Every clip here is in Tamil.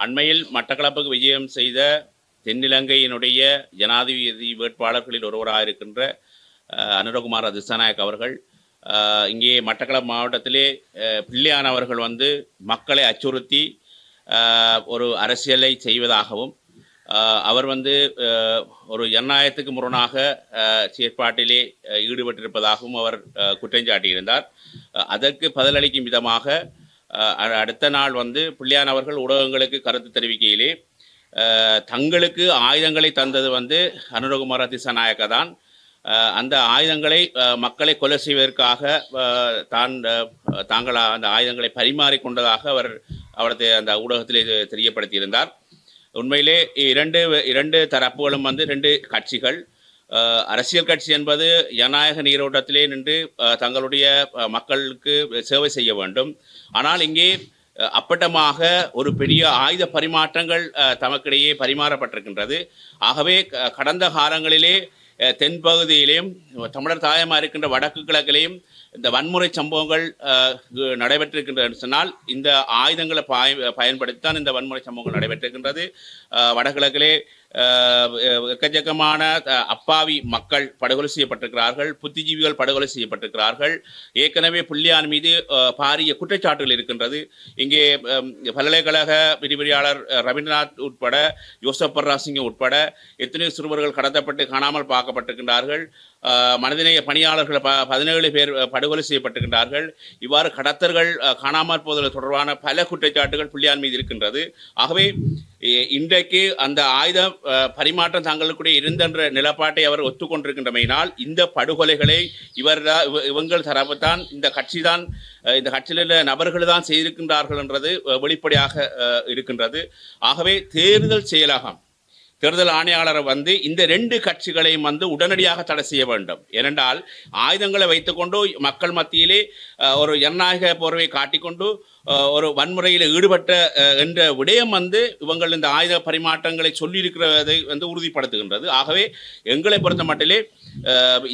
அண்மையில் மட்டக்களப்புக்கு விஜயம் செய்த தென்னிலங்கையினுடைய ஜனாதிபதி வேட்பாளர்களில் ஒருவராக இருக்கின்ற அனுரகுமார் அனுரகுமார திசாநாயக் அவர்கள் இங்கே மட்டக்களப்பு மாவட்டத்திலே பிள்ளையானவர்கள் வந்து மக்களை அச்சுறுத்தி ஒரு அரசியலை செய்வதாகவும் அவர் வந்து ஒரு ஜனநாயகத்துக்கு முரணாக செயற்பாட்டிலே ஈடுபட்டிருப்பதாகவும் அவர் குற்றஞ்சாட்டியிருந்தார் அதற்கு பதிலளிக்கும் விதமாக அடுத்த நாள் வந்து பிள்ளையான் அவர்கள் ஊடகங்களுக்கு கருத்து தெரிவிக்கையிலே தங்களுக்கு ஆயுதங்களை தந்தது வந்து அனுரகுமார திசாநாயக்க தான். அந்த ஆயுதங்களை மக்களை கொலை செய்வதற்காக தான் தாங்கள் அந்த ஆயுதங்களை பரிமாறிக்கொண்டதாக அவர் அவரது அந்த ஊடகத்திலே தெரியப்படுத்தியிருந்தார். உண்மையிலே இரண்டு இரண்டு தரப்புகளும் வந்து ரெண்டு கட்சிகள் அரசியல் கட்சி என்பது ஜனநாயக நீரோட்டத்திலே நின்று தங்களுடைய மக்களுக்கு சேவை செய்ய வேண்டும். ஆனால் இங்கே அப்பட்டமாக ஒரு பெரிய ஆயுத பரிமாற்றங்கள் தமக்கிடையே பரிமாறப்பட்டிருக்கின்றது. ஆகவே க- கடந்த காலங்களிலே தென்பகுதியிலேயும் தமிழர் தாயமாக இருக்கின்ற வடக்கு கிழக்கிலேயும் இந்த வன்முறை சம்பவங்கள் நடைபெற்றிருக்கின்றன சொன்னால் இந்த ஆயுதங்களை பாய பயன்படுத்தி தான் இந்த வன்முறை சம்பவங்கள் நடைபெற்றிருக்கின்றது. வடகிழக்கிலே எக்கச்சக்கமான அப்பாவி மக்கள் படுகொலை செய்யப்பட்டிருக்கிறார்கள் புத்திஜீவிகள் படுகொலை செய்யப்பட்டிருக்கிறார்கள். ஏற்கனவே புள்ளியான் மீது பாரிய குற்றச்சாட்டுகள் இருக்கின்றது. இங்கே பல்கலைக்கழக விரிவுரையாளர் ரவீந்திரநாத் உட்பட யோசப் பர்ராசிங்க உட்பட எத்தனையோ சிறுவர்கள் கடத்தப்பட்டு காணாமல் பார்க்கப்பட்டிருக்கின்றார்கள். மனிதநேய பணியாளர்கள் ப பதினேழு பேர் படுகொலை செய்யப்பட்டிருக்கின்றார்கள். இவ்வாறு கடத்தர்கள் காணாமல் போதல் தொடர்பான பல குற்றச்சாட்டுகள் புள்ளியான் மீது இருக்கின்றது. ஆகவே இன்றைக்கு அந்த ஆயுத பரிமாற்றம் தங்களுக்குடைய இருந்தென்ற நிலப்பாட்டை அவர் ஒத்துக்கொண்டிருக்கின்றமையினால் இந்த படுகொலைகளை இவர் இவங்கள் தரப்பு தான் இந்த கட்சி தான் இந்த கட்சியில் நபர்கள் தான் செய்திருக்கின்றார்கள் என்றது வெளிப்படையாக இருக்கின்றது. ஆகவே தேர்தல் செயலகம் தேர்தல் ஆணையாளர் வந்து இந்த ரெண்டு கட்சிகளையும் வந்து உடனடியாக தடை செய்ய வேண்டும். ஏனென்றால் ஆயுதங்களை வைத்துக்கொண்டு மக்கள் மத்தியிலே ஒரு ஜனநாயக போர்வை காட்டிக்கொண்டு ஒரு வன்முறையில் ஈடுபட்ட என்ற விடயம் வந்து இவங்கள் இந்த ஆயுத பரிமாற்றங்களை சொல்லியிருக்கிறதை வந்து உறுதிப்படுத்துகின்றது. ஆகவே எங்களை பொறுத்த மட்டிலே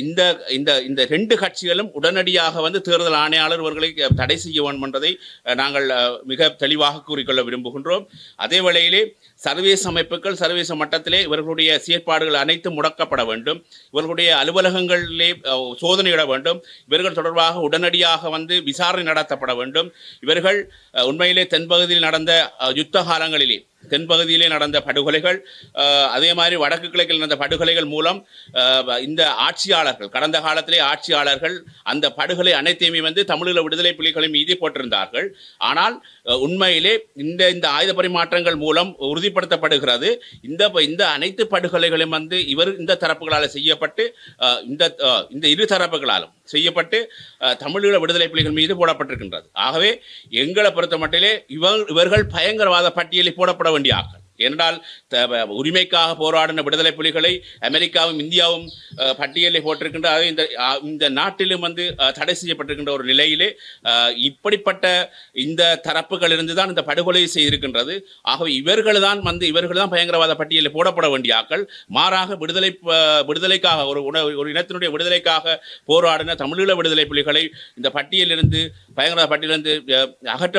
இந்த இந்த இந்த ரெண்டு கட்சிகளும் உடனடியாக வந்து தேர்தல் ஆணையாளர் இவர்களை தடை செய்ய வேண்டும் என்பதை நாங்கள் மிக தெளிவாக கூறிக்கொள்ள விரும்புகின்றோம். அதே வேளையிலே சர்வதேச அமைப்புகள் சர்வதேச மட்டத்திலே இவர்களுடைய செயற்பாடுகள் அனைத்தும் முடக்கப்பட வேண்டும். இவர்களுடைய அலுவலகங்களிலே சோதனையிட வேண்டும். இவர்கள் தொடர்பாக உடனடியாக வந்து விசாரணை நடத்தப்பட வேண்டும். இவர்கள் உண்மையிலே தென்பகுதியில் நடந்த யுத்த காலங்களிலே தென்பகுதியிலே நடந்த படுகொலைகள் அதே மாதிரி வடக்கு கிழக்கில் நடந்த படுகொலைகள் மூலம் இந்த ஆட்சியாளர்கள் கடந்த காலத்திலே ஆட்சியாளர்கள் அந்த படுகொலை அனைத்தையுமே வந்து தமிழீழ விடுதலை புலிகளின் மீது போட்டிருந்தார்கள். ஆனால் உண்மையிலே இந்த இந்த ஆயுத பரிமாற்றங்கள் மூலம் உறுதிப்படுத்தப்படுகிறது. இந்த இந்த அனைத்து படுகொலைகளும் வந்து இவர் இந்த தரப்புகளால் செய்யப்பட்டு இந்த இந்த இரு தரப்புகளாலும் செய்யப்பட்டு தமிழீழ விடுதலை புலிகள் மீது போடப்பட்டிருக்கின்றது. ஆகவே எங்களை பொறுத்த மட்டிலே இவர் இவர்கள் பயங்கரவாத பட்டியலில் போடப்பட வேண்டிய ஆக்கள். ஏனென்றால் உரிமைக்காக போராடின விடுதலை புலிகளை அமெரிக்காவும் இந்தியாவும் பட்டியலை பட்டியலில் போட்டிருக்கின்ற இந்த இந்த நாட்டிலும் வந்து தடை செய்யப்பட்டிருக்கின்ற ஒரு நிலையிலே இப்படிப்பட்ட இந்த தரப்புகளிலிருந்து தான் இந்த படுகொலை செய்திருக்கின்றது. ஆகவே இவர்கள் தான் வந்து இவர்கள் தான் பயங்கரவாத பட்டியலில் போடப்பட வேண்டிய ஆக்கள். மாறாக விடுதலை விடுதலைக்காக ஒரு ஒரு இனத்தினுடைய விடுதலைக்காக போராடின தமிழீழ விடுதலை புலிகளை இந்த பட்டியலிருந்து பயங்கரவாத பட்டியலிருந்து அகற்ற